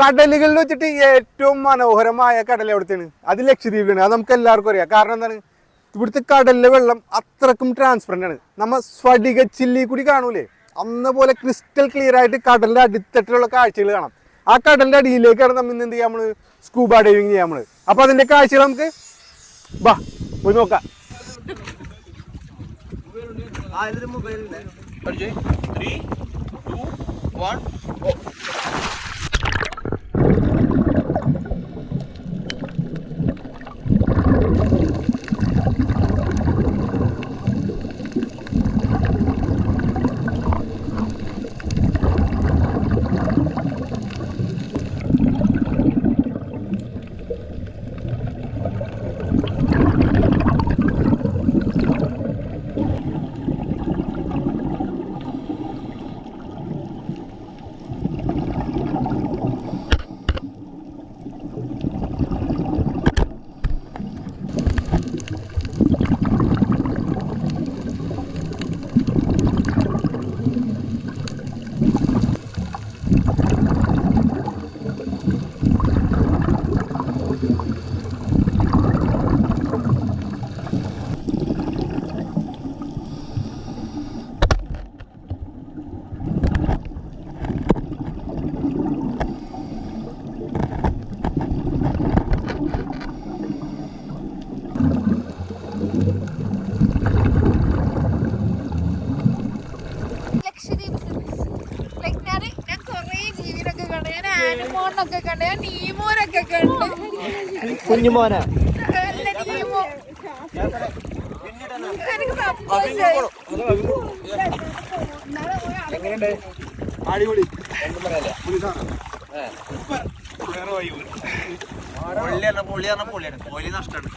കടലുകളിൽ വെച്ചിട്ട് ഏറ്റവും മനോഹരമായ കടൽ എവിടുത്തെയാണ്? അത് ലക്ഷദ്വീപിലാണ് അത് നമുക്ക് എല്ലാവർക്കും അറിയാം. കാരണം എന്താണ്? ഇവിടുത്തെ കടലിലെ വെള്ളം അത്രക്കും ട്രാൻസ്പെറന്റ് ആണ്. നമ്മൾ സ്ഫടിക ചില്ലി കൂടി കാണൂലേ? അന്ന പോലെ ക്രിസ്റ്റൽ ക്ലിയർ ആയിട്ട് കടലിന്റെ അടിത്തട്ടിലുള്ള കാഴ്ചകൾ കാണാം. ആ കടലിന്റെ അടിയിലേക്കാണ് നമ്മൾ ഇന്ന് എന്ത് ചെയ്യാം നമ്മൾ സ്കൂബ ഡൈവിങ് ചെയ്യാൻ നമ്മൾ അപ്പോൾ അതിന്റെ കാഴ്ചകൾ നമുക്ക് വാ പോയി നോക്കാം. ത്രീ ടു വൺ ആനിമോണിനൊക്കെ കണ്ടു ഞാൻ നീമോനൊക്കെ കണ്ടു. കുഞ്ഞുമോന? പൊള്ളിയാണ് പൊലി നഷ്ടമാണ്